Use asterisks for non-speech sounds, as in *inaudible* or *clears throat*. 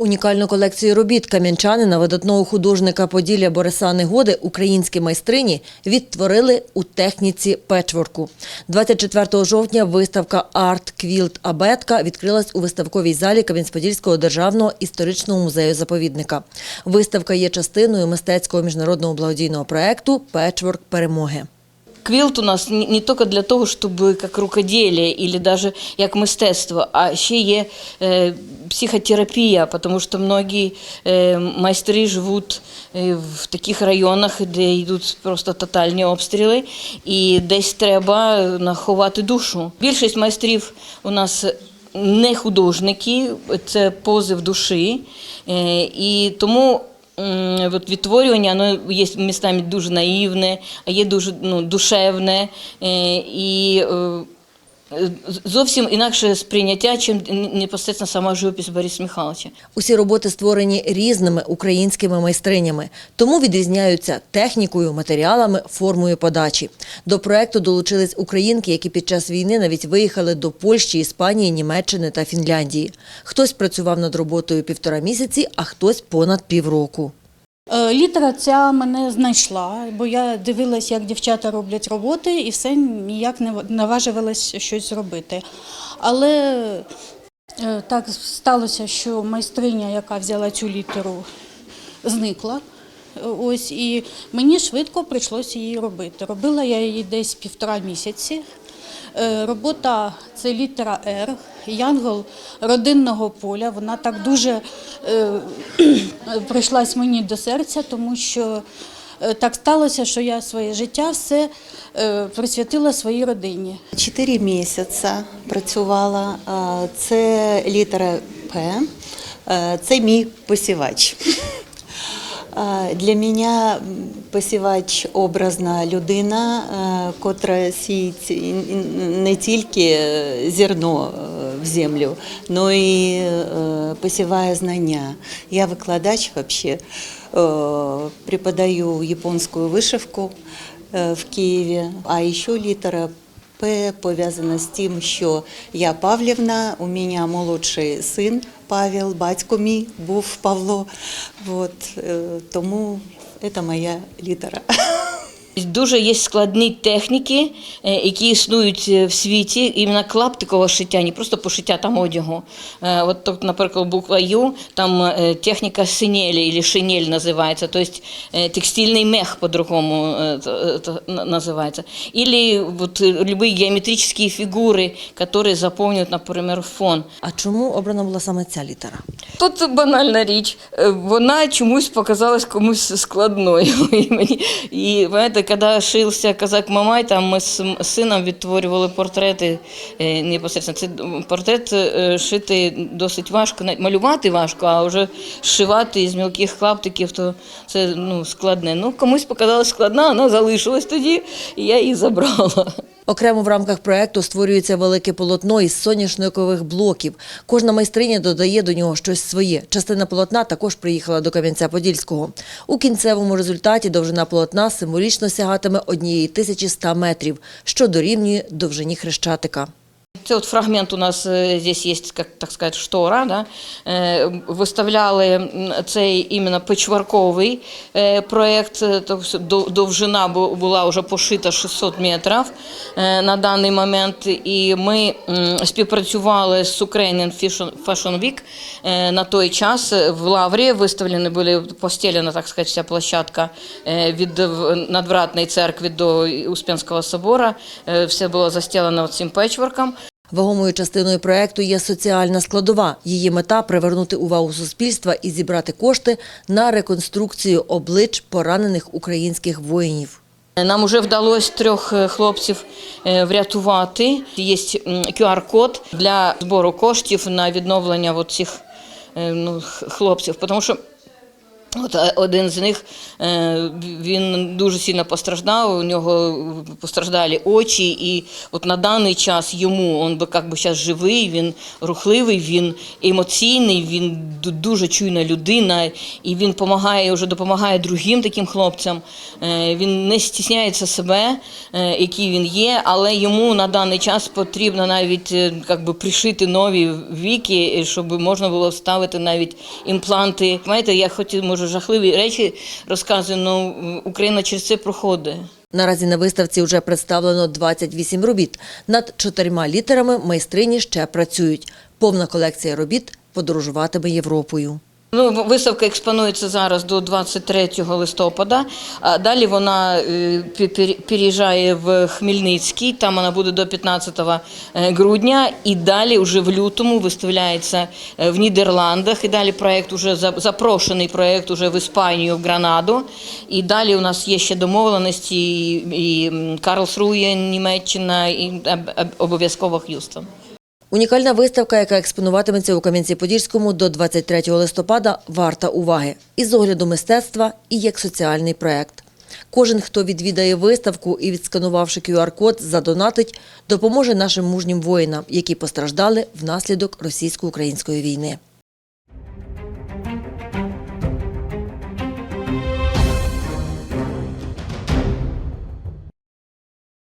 Унікальну колекцію робіт кам'янчанина, видатного художника Поділля Бориса Негоди, українські майстрині відтворили у техніці печворку. 24 жовтня виставка «Арт Квілт Абетка» відкрилась у виставковій залі Кам'янець-Подільського державного історичного музею-заповідника. Виставка є частиною мистецького міжнародного благодійного проекту «Печворк перемоги». Квілт у нас не, тільки для того, щоб як рукоділля, або навіть як мистецтво, а ще є е, психотерапія, тому що многі е, майстри живуть е, в таких районах, де йдуть просто тотальні обстріли, і десь треба наховати душу. Більшість майстрів у нас не художники, це позив душі, е, і тому От відтворювання воно є містами дуже наївне, а є дуже ну, душевне і е, зовсім інакше сприйняття, чим непосередньо сама живопись Бориса Михайловича. Усі роботи створені різними українськими майстринями, тому відрізняються технікою, матеріалами, формою подачі. До проекту долучились українки, які під час війни навіть виїхали до Польщі, Іспанії, Німеччини та Фінляндії. Хтось працював над роботою півтора місяці, а хтось понад півроку. Літера ця мене знайшла, бо я дивилась, як дівчата роблять роботи, і все ніяк не наважувалась щось зробити. Але е, так сталося, що майстриня, яка взяла цю літеру, зникла. Ось і мені швидко прийшлося її робити. Робила я її десь півтора місяці. Е, Робота це літера Р, янгол родинного поля. Вона так дуже е, *clears throat* прийшлась мені до серця, тому що е, так сталося, що я своє життя все присвятила своїй родині. Чотири місяці працювала. Це літера П, це мій посівач. Для мене посівач образна людина, е, котра сіють не тільки зерно е, в землю, але е, посіває знання. Я викладач взагалі, преподаю японську вишивку е, в Києві, а ще літера П пов'язана з тим, що я Павлівна, у мене молодший син Павел, батько мій був Павло. От, е, тому це моя літера Дуже є складні техніки, е, які існують е, в світі, іменно клаптикове шиття, не просто пошиття там одягу. Е, От тут, наприклад, буква Ю, там е, техніка синелі або шинель називається, тобто е, текстильний мех по-другому е, т- т- на- називається. Или вот любые геометрические фигуры, которые заповнюють, наприклад, фон. А чому обрана була саме ця літера? Тут банальна річ. Е, Вона чомусь показалась комусь складною. *laughs* І, мені, і коли шився казак Мамай, там ми з сином відтворювали портрети е, непосередньо. Це портрет е, шити досить важко, навіть малювати важко, а вже шивати із мілких клаптиків, то це ну, складне. Ну, комусь показалось складна, вона залишилась тоді, і я її забрала. Окремо в рамках проекту створюється велике полотно із соняшникових блоків. Кожна майстриня додає до нього щось своє. Частина полотна також приїхала до Кам'янця-Подільського. У кінцевому результаті довжина полотна символічно сягатиме однієї тисячі ста метрів, що дорівнює довжині хрещатика. Це от фрагмент у нас е, здесь є, так сказати, штора. Да? Е, Виставляли цей іменно печварковий е, проєкт, довжина була вже пошита 600 метрів на даний момент. І ми співпрацювали з Ukrainian Fashion- Week на той час. В Лаврі виставлені були постелена, так сказати, вся площадка від надвратної церкви до Успенського собора. Е, Все було застелено цим печворком. Вагомою частиною проекту є соціальна складова. Її мета – привернути увагу суспільства і зібрати кошти на реконструкцію облич поранених українських воїнів. Нам вже вдалося трьох е, хлопців е, врятувати. Є QR-код для збору коштів на відновлення цих е, ну, хлопців. Тому що От е, один з них е, він дуже сильно постраждав. У нього постраждали очі, і от на даний час йому він би як зараз живий, він рухливий, він емоційний, він дуже чуйна людина, і він допомагає вже допомагає другим таким хлопцям. Е, Він не стісняється себе, який він є, але йому на даний час потрібно навіть як пришити нові віки, щоб можна було вставити навіть імпланти. Знаєте, я хоч і, може жахливі речі розказую, але Україна через це проходить. Наразі на виставці вже представлено 28 робіт. Над чотирма літерами майстрині ще працюють. Повна колекція робіт подорожуватиме Європою. Ну, виставка експонується зараз до 23 листопада. А далі вона е, переїжджає в Хмельницький, там вона буде до 15 е, грудня. І далі вже в лютому виставляється е, в Нідерландах. І далі проєкт уже за- запрошений проєкт уже в Іспанію, в Гранаду. І далі у нас є ще домовленості і, Карлсрує, Німеччина, і об- об- обов'язково Х'юстон. Унікальна виставка, яка експонуватиметься у Кам'янці-Подільському до 23 листопада, варта уваги і з огляду мистецтва, і як соціальний проект. Кожен, хто відвідає виставку і відсканувавши QR-код, задонатить, допоможе нашим мужнім воїнам, які постраждали внаслідок російсько-української війни.